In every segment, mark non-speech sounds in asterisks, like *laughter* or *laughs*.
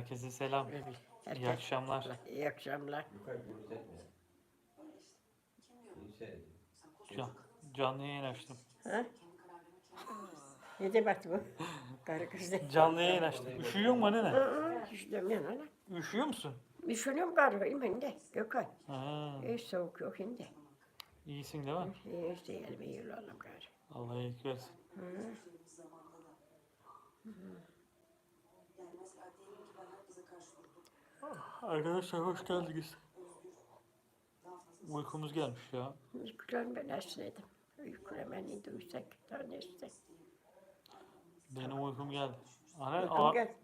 Herkese selam. İyi herkes- akşamlar. İyi akşamlar. İyi seyredin. Can, canlı yayın açtım. Ha? Ne de bak bu? Karı kız da. Canlı yayın açtım. Üşüyor mu nene? Hiç demiyorum ana. Üşüyor musun? Karı ben de. Gökhan. Ha, Hiç soğuk yok şimdi. iyisin değil mi? İyi işte elime iyi olalım karı. Allah iyilik versin. Arkadaşlar hoş geldiniz. Uykumuz gelmiş ya. Uykularım ben esnedim. Uyku hemen indi uysak tanesi. Benim uykum geldi. Ana, Uykum A, gel.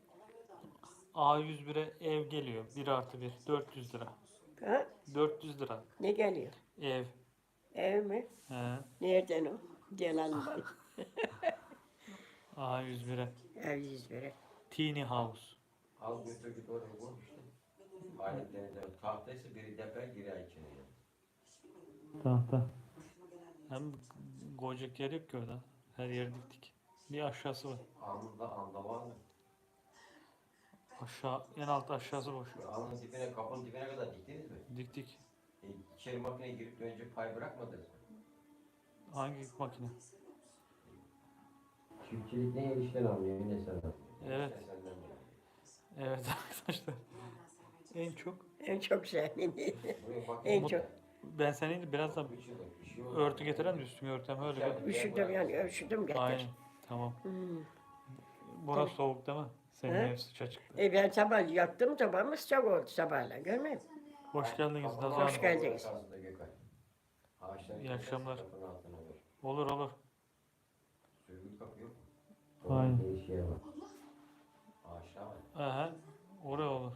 A101'e ev geliyor. 1 artı 1. 400 lira. Ha? 400 lira. Ne geliyor? Ev. Ev mi? He. Nereden o? Gelen bana. A101'e. Ev yüz biri. Teeny House. Al götür git oraya Aletlerinde tahtaysa biri deper girer içine. Tahta. Hem koyacak yer yok ki orada. Her yer diktik. Bir aşağısı var. Alnında anda var mı? Aşağı, en alt aşağısı boş. Alnın dibine, kapının dibine kadar diktiniz mi? Diktik. E, içeri makineye girip de önce pay bırakmadınız mı? Hangi makine? Çiftçilik ne işten alıyor yine senden. Evet. Senden. Evet *laughs* arkadaşlar. En çok En çok sevdiğim. En çok. ben seni birazdan Bir şey şey örtü getiren de üstüme örtem öyle bir. Üşüdüm yani üşüdüm getir. Aynen. Tamam. Hmm. Burası soğuk değil mi? Senin He? ev sıcak çıktı. E ben sabah yattım sabah sıcak oldu sabahla görmüyor musun? Hoş geldiniz Nazan Hanım. Hoş geldiniz. İyi akşamlar. Olur olur. Aynen. Aha. Oraya olur.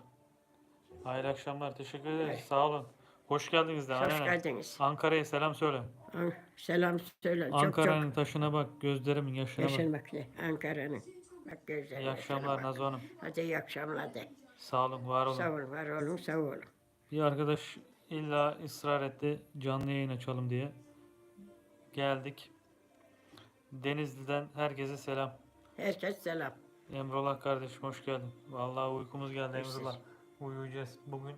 Hayırlı akşamlar. Teşekkür ederiz. Sağ olun. Hoş geldiniz de. Hoş geldiniz. Ankara'ya selam söyle. An- Selam söyle. Çok Ankara'nın taşına bak, gözlerimin yaşına çok bak. Ankara'nın. Bak gözlerine. İyi akşamlar Nazo Hanım. Hadi iyi akşamlar de. Sağ olun, var olun. Sağ olun, var olun, sağ olun. Bir arkadaş illa ısrar etti canlı yayın açalım diye. Geldik. Denizli'den herkese selam. Herkes selam. Emrullah kardeşim hoş geldin. Vallahi uykumuz geldi Emrullah. Uyuyacağız. Bugün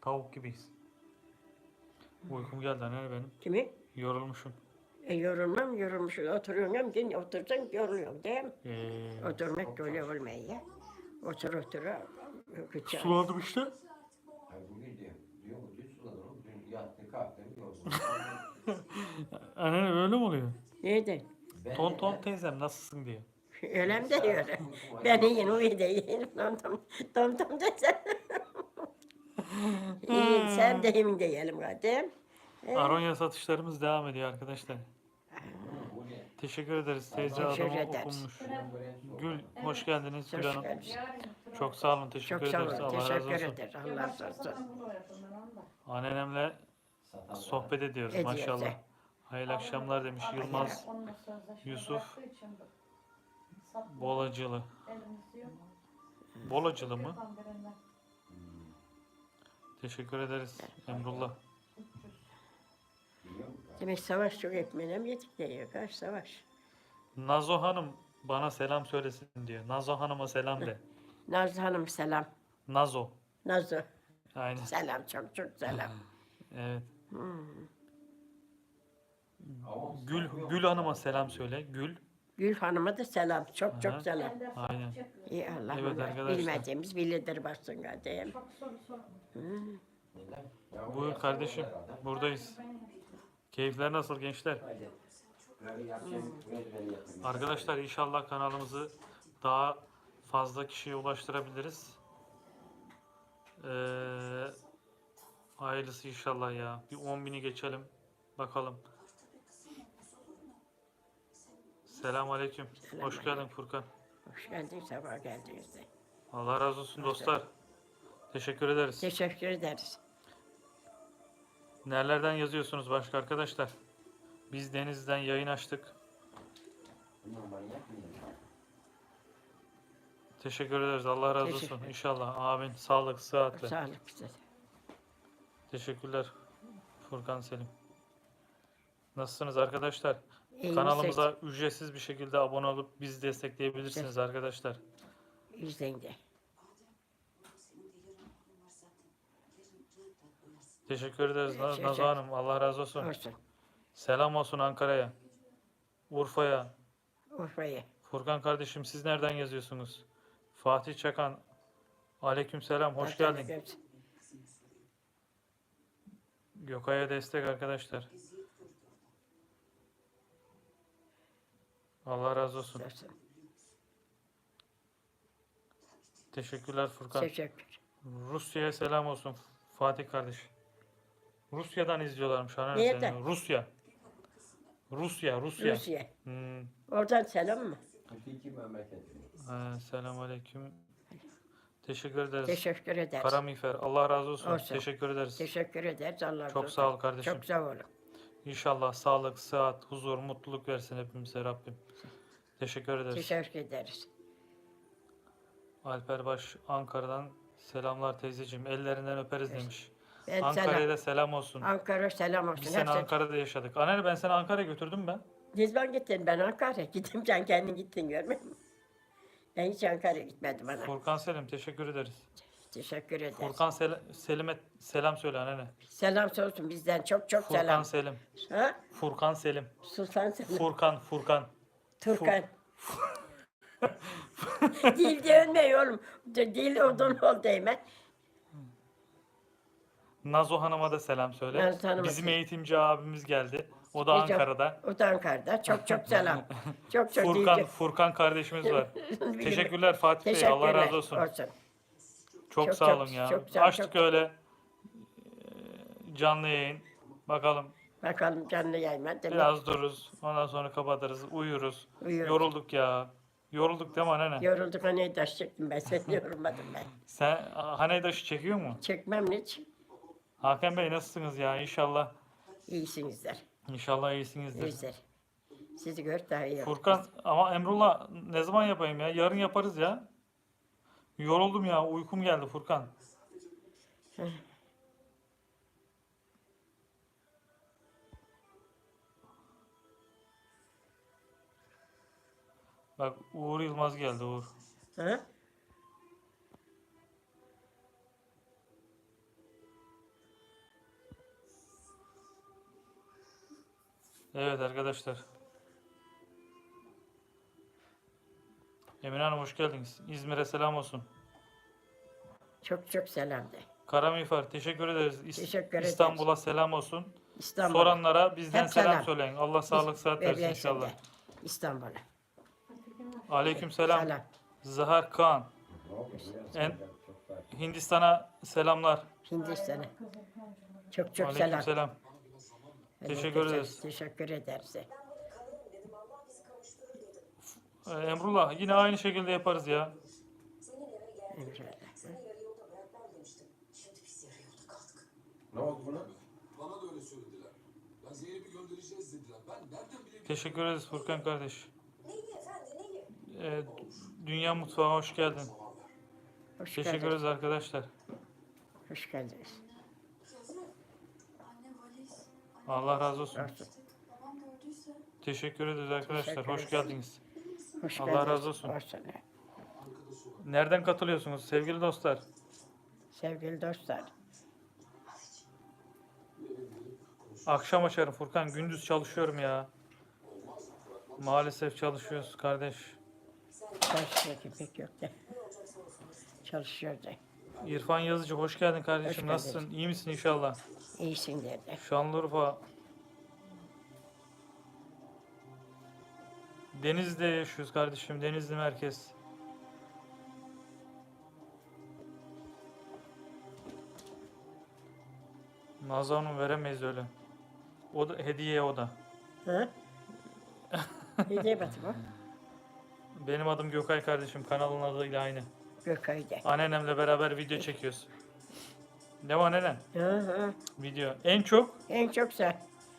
tavuk gibiyiz. Uykum geldi anne benim. Kimi? Yorulmuşum. E, yorulmam, yorulmuş. Oturuyorum hem gün otursan yoruluyorum değil mi? Ee, Oturmak da öyle olmuyor ya. Otur otur. Kıça. suladım işte. Ay bugün diyor, diyor mu dün suladın oğlum, dün yattı kalktı yorgun. *laughs* Anne öyle mi oluyor? Neydi? Ben- Ton ton teyzem nasılsın diye. *laughs* Öyle mi diyor? Ben iyiyim, o iyi değil. Tom tom, tom tom desem. İyiyim, sen de emin diyelim kardeşim. Aronya satışlarımız devam ediyor arkadaşlar. Teşekkür ederiz. Teyze Teşekkür adamı ederiz. Gül hoş geldiniz Gül Hoş Hanım. geldin. Çok sağ olun. Teşekkür Çok sağ ederiz. olun, Allah razı teşekkür olsun. ederiz. Allah razı olsun. Anneannemle sohbet ediyoruz Ediyoruz, maşallah. he. Hayırlı akşamlar demiş Yılmaz Yusuf Bolacılı. Bolacılı mı? Teşekkür ederiz Emrullah. Demek savaş çok ekmeğine mi yedik diyor. Kaç savaş. Nazo Hanım bana selam söylesin diyor. Nazo Hanım'a selam de. *laughs* Nazlı Hanım selam. Nazo. Nazlı Aynen. selam çok çok selam. *laughs* Evet. Ama Gül. Gül Hanım'a selam söyle. Gül. Gül Hanım'a da selam. Çok Aha. çok selam. Aynen. İyi Allah Evet Allah. arkadaşlar. Bilmediğimiz bilir bassın kardeşim. Buyur kardeşim. Buradayız. Keyifler nasıl gençler? Arkadaşlar inşallah kanalımızı daha fazla kişiye ulaştırabiliriz. Ee, hayırlısı inşallah ya. Bir 10 bini geçelim. Bakalım. Selam aleyküm. Hoş geldin Furkan. Hoş geldin, sabah geldiniz de. Allah razı olsun dostlar. Teşekkür ederiz. Teşekkür ederiz. Nerelerden yazıyorsunuz başka arkadaşlar? Biz Deniz'den yayın açtık. Teşekkür ederiz. Allah razı olsun. Teşekkür. İnşallah. Amin. Sağlık, sıhhatle. Sağlık bize. de. Teşekkürler Furkan Selim. Nasılsınız arkadaşlar? Kanalımıza ücretsiz bir şekilde abone olup bizi destekleyebilirsiniz arkadaşlar. De. Teşekkür ederiz Na- Teşekkür- Nazo Hanım. Allah razı olsun. Olsun. Selam olsun Ankara'ya. Urfa'ya. Urfa'ya. Furkan kardeşim siz nereden yazıyorsunuz? Fatih Çakan. Aleyküm selam. Hoş geldin. Gökay'a destek arkadaşlar. Allah razı olsun. olsun. Teşekkürler Furkan. Teşekkür. Rusya'ya selam olsun Fatih kardeş. Rusya'dan izliyorlarmış. Hani Nereden? seni? Rusya. Rusya, Rusya. Rusya. Hmm. Oradan selam mı? Hakiki memleket. Ha, selam aleyküm. Teşekkür ederiz. Teşekkür ederiz. Karamifer. Allah razı olsun. Olsun. Teşekkür ederiz. Teşekkür ederiz. Allah Çok razı sağ ol olsun. kardeşim. Çok sağ olun. İnşallah sağlık, sıhhat, huzur, mutluluk versin hepimize Rabbim. Teşekkür ederiz. Teşekkür ederiz. Alper Baş Ankara'dan selamlar teyzeciğim. Ellerinden öperiz demiş. Ben Ankara'ya selam. da selam olsun. Ankara selam olsun. Biz seni Ankara'da yaşadık. Anne ben seni Ankara'ya götürdüm ben. Ne zaman gittin? Ben Ankara'ya gittim. Sen kendin gittin görmedin mi? Ben hiç Ankara'ya gitmedim ana. Furkan Selim teşekkür ederiz. Teşekkür ederiz. Furkan Sel- Selim'e selam söyle anne. Selam olsun bizden. Çok çok Furkan selam. Selim. Ha? Furkan Selim. Sultan Selim. Furkan, Furkan. Turkan. *laughs* Dil dönmüyor oğlum. Dil odun ol değme. Nazo Hanım'a da selam söyle. Nazo Hanım'a Bizim selam. eğitimci abimiz geldi. O da Ankara'da. O da Ankara'da. Çok çok selam. *laughs* Çok çok Furkan, dil- Furkan kardeşimiz var. *laughs* Teşekkürler Fatih Bey. Allah razı olsun. olsun. Çok, Çok, sağ çok, olun ya. çok sağ- Açtık çok- öyle e, canlı yayın. Bakalım Bakalım canlı yayma. Demek biraz dururuz. Ondan sonra kapatırız. Uyuruz. Uyuyoruz. Yorulduk ya. Yorulduk değil mi anne? Yorulduk hani taş çektim ben seni yorulmadım ben. Sen *laughs* Hanedaş'ı çekiyor mu? Çekmem hiç. Hakan Bey nasılsınız ya? İnşallah İyisinizler. İnşallah iyisinizdir. İyisinizler. Sizi gör daha iyi. Furkan ama Emrullah ne zaman yapayım ya? Yarın yaparız ya. Yoruldum ya. Uykum geldi Furkan. Bak Uğur Yılmaz geldi Uğur. Ha? Evet arkadaşlar. Emine Hanım hoş geldiniz. İzmir'e selam olsun. Çok çok selam de. Karamifer teşekkür ederiz. İs- Teşekkür ederiz. İstanbul'a selam olsun. İstanbul. Soranlara bizden Hep selam selam. söyleyin. Allah sağlık sıhhat versin Bebeğe inşallah. İstanbul'a. Aleyküm selam. Selam. Zahar Kaan. En- Hindistan'a selamlar. Hindistan'a. Çok çok Aleyküm selam. selam. Teşekkür ederiz. Teşekkür ederiz. Ee, Emrullah yine aynı şekilde yaparız ya. Ne oldu buna? Bana da öyle söylediler. Ben Zeynep'i göndereceğiz dediler. Ben nereden bileyim? Teşekkür ederiz Furkan kardeş. Ee, Dünya Mutfağı hoş geldin. Hoş Teşekkür geldiniz. ederiz arkadaşlar. Hoş geldiniz. Anne valiz. Allah razı olsun. Gördüyse Teşekkür ederiz arkadaşlar. Teşekkür Hoş geldiniz. Hoş Allah geldiniz. razı olsun. Olsun. Nereden katılıyorsunuz sevgili dostlar? Sevgili dostlar. Akşam açarım Furkan. Gündüz çalışıyorum ya. Maalesef çalışıyoruz kardeş. Çalışıyor pek yok da. Çalışıyor da. İrfan Yazıcı hoş geldin kardeşim. Hoş Nasılsın? İyi misin inşallah? İyisin dedi. Şanlıurfa. Denizli'de yaşıyoruz kardeşim. Denizli merkez. Nazlı Hanım veremeyiz öyle. O da hediye o da. Ha? *laughs* ne diye batı bu? Benim adım Gökay kardeşim. Kanalın adıyla aynı. Gökay'da. Anneannemle beraber video çekiyoruz. Ne var? Hı hı. Video. En çok En çok sen.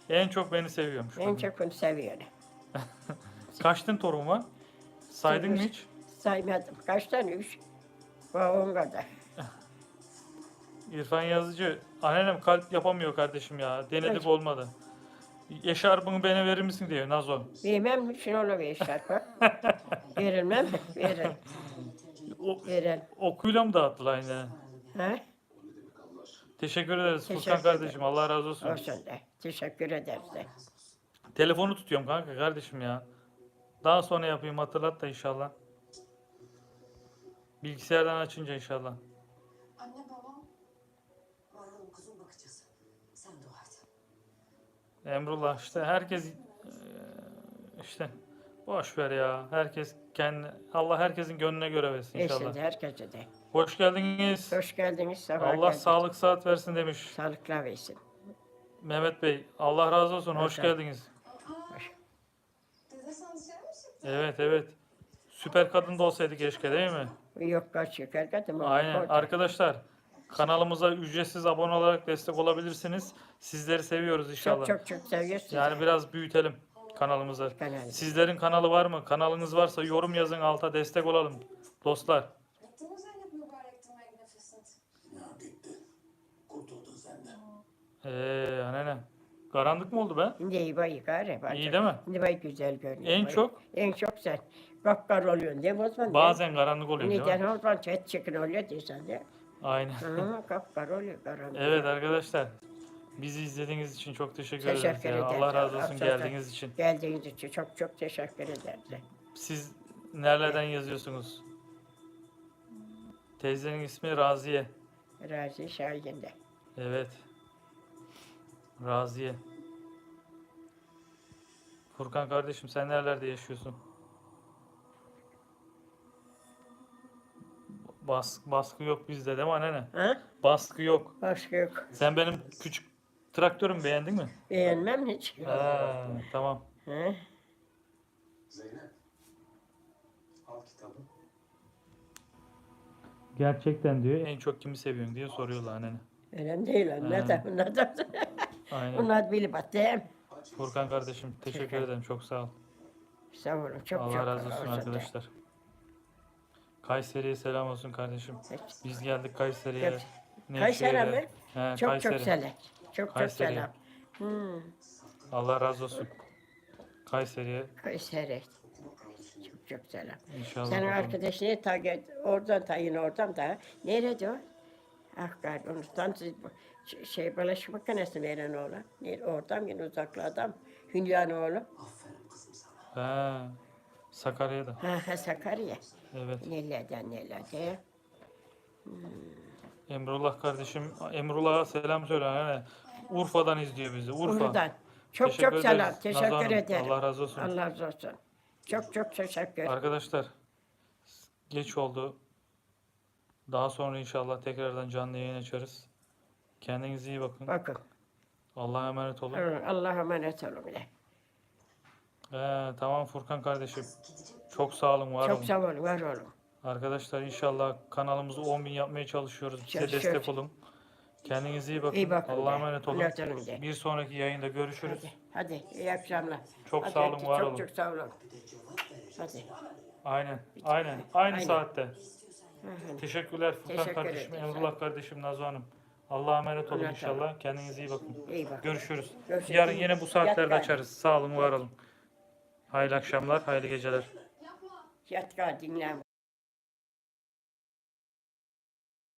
en çok beni seviyormuş. En çok onu seviyorum. *laughs* Kaç tane torun var? Saydın mı hiç? Saymadım. Kaç tane? Üç. On kadar. *laughs* İrfan Yazıcı, anneannem kalp yapamıyor kardeşim ya. Denedik Evet. olmadı. Eşarbını bana verir misin diyor Nazo. Mi? Şunu ona ver şarkı. *laughs* Verilmem mi? Veririm. O, Veririm. okuyla mı dağıttılar yine? Ha? Teşekkür ederiz Teşekkür Furkan ederim. kardeşim. Allah razı olsun. Olsun de. Teşekkür ederiz de. Telefonu tutuyorum kanka kardeşim ya. Daha sonra yapayım hatırlat da inşallah. Bilgisayardan açınca inşallah. Anne babam. Varalım kuzum bakacağız. Sen dua et. Emrullah işte herkes eee, işte boş ver ya. Herkes kendi Allah herkesin gönlüne göre versin inşallah. İnşallah herkese de. Hoş geldiniz. Hoş geldiniz. Sabah Allah geldiniz. sağlık saat versin demiş. Sağlıkla versin. Mehmet Bey Allah razı olsun. Hoş Hoş geldiniz. Dede sen dışarı mı çıktın? Evet evet. Süper kadın da olsaydı keşke değil mi? Yok kaç yukarı kadın. Aynen. Arkadaşlar kanalımıza ücretsiz abone olarak destek olabilirsiniz. Sizleri seviyoruz inşallah. Çok çok çok seviyoruz Yani biraz büyütelim kanalımızı. Kanalı. Sizlerin kanalı var mı? Kanalınız varsa yorum yazın alta destek olalım. Dostlar. Bitti mi Karanlık mı oldu be? Şimdi iyi bay gari. bak. İyi değil mi? Şimdi bay güzel görünüyor. En bay. çok? En çok sen. Kapkar oluyorsun değil mi Osman? Bazen karanlık oluyor değil Neden mi? Osman çet çıkın oluyor diyorsan de. Aynen. Hı, kapkar oluyor karanlık. Evet arkadaşlar. Bizi izlediğiniz için çok teşekkür, Teşekkür ederiz. ya. ederiz. Allah razı olsun Hakikaten. geldiğiniz için. Geldiğiniz için çok çok teşekkür ederiz. Siz nerelerden yazıyorsunuz? Teyzenin ismi Raziye. Razi Şahin'de. Evet. Raziye. Furkan kardeşim sen nerelerde yaşıyorsun? Bas, baskı yok bizde değil mi anne? Ha? Baskı yok. Başka yok. Sen benim küçük traktörümü beğendin mi? Beğenmem hiç. Ha, tamam. Ha? Zeynep. Al kitabı. Gerçekten diyor en çok kimi seviyorsun diye soruyorlar annene. Önemli değil. Onlar Ha. *laughs* Aynen. onlar bilip attım. Aç. Furkan kardeşim teşekkür ederim çok sağ ol. Sağ olun. Çok Allah çok razı olsun arkadaşlar. Kayseri'ye selam olsun kardeşim. Biz geldik Kayseri'ye. Nevşehir'e. Kayseri mi? He, Çok Kayseri. çok selam. Çok çok Kayseri. selam. Hmm. Allah razı olsun. Kayseri'ye Kayseri. Çok çok selam. inşallah. Senin arkadaş ne ta oradan ta yine oradan da. Nerede o? Ah ş- şey bulaşık makinesi veren oğlan. Nerede? Oradan yine uzaklı adam. Hülya'nın oğlu. Aferin kızım sana. He, Sakarya'da. Ha, ha Sakarya. Evet. Nelerden nelerde. Emrullah kardeşim. Emrullah'a selam söyle. Hani Urfa'dan izliyor bizi. Urfa. Oradan. Çok Teşekkür çok selam. ederiz Teşekkür Hanım. ederim. Allah razı olsun. Allah razı olsun. Çok çok teşekkür. Arkadaşlar geç oldu. Daha sonra inşallah tekrardan canlı yayın açarız. Kendinize iyi bakın. Bakın. Allah'a emanet olun. Allah'a emanet olun. Ee, tamam Furkan kardeşim. Çok sağ olun, var Çok olun. sağ olun, var olun. Arkadaşlar inşallah kanalımızı 10.000 yapmaya çalışıyoruz. Bize Çalışıyoruz. destek olun. Kendinize iyi bakın. İyi bakın. Allah'a emanet olun. Emanet olun de. Bir sonraki yayında görüşürüz. Hadi, hadi iyi akşamlar. Çok Hadi, sağ olun, hadi, var çok, olun. Çok sağ olun. Hadi. Aynen. Aynen. Aynı Aynen. saatte. Hı. Teşekkürler Furkan Teşekkür kardeşim, ederim. Emrullah kardeşim, Nazo Hanım. Allah'a emanet olun Allah inşallah. Kendinize iyi bakın. İyi bakın. Görüşürüz. Görüşürüz. Yarın yine bu saatlerde Yat açarız. Sağ olun, var olun. Hayırlı akşamlar, hayırlı geceler. Yat kal dinlen.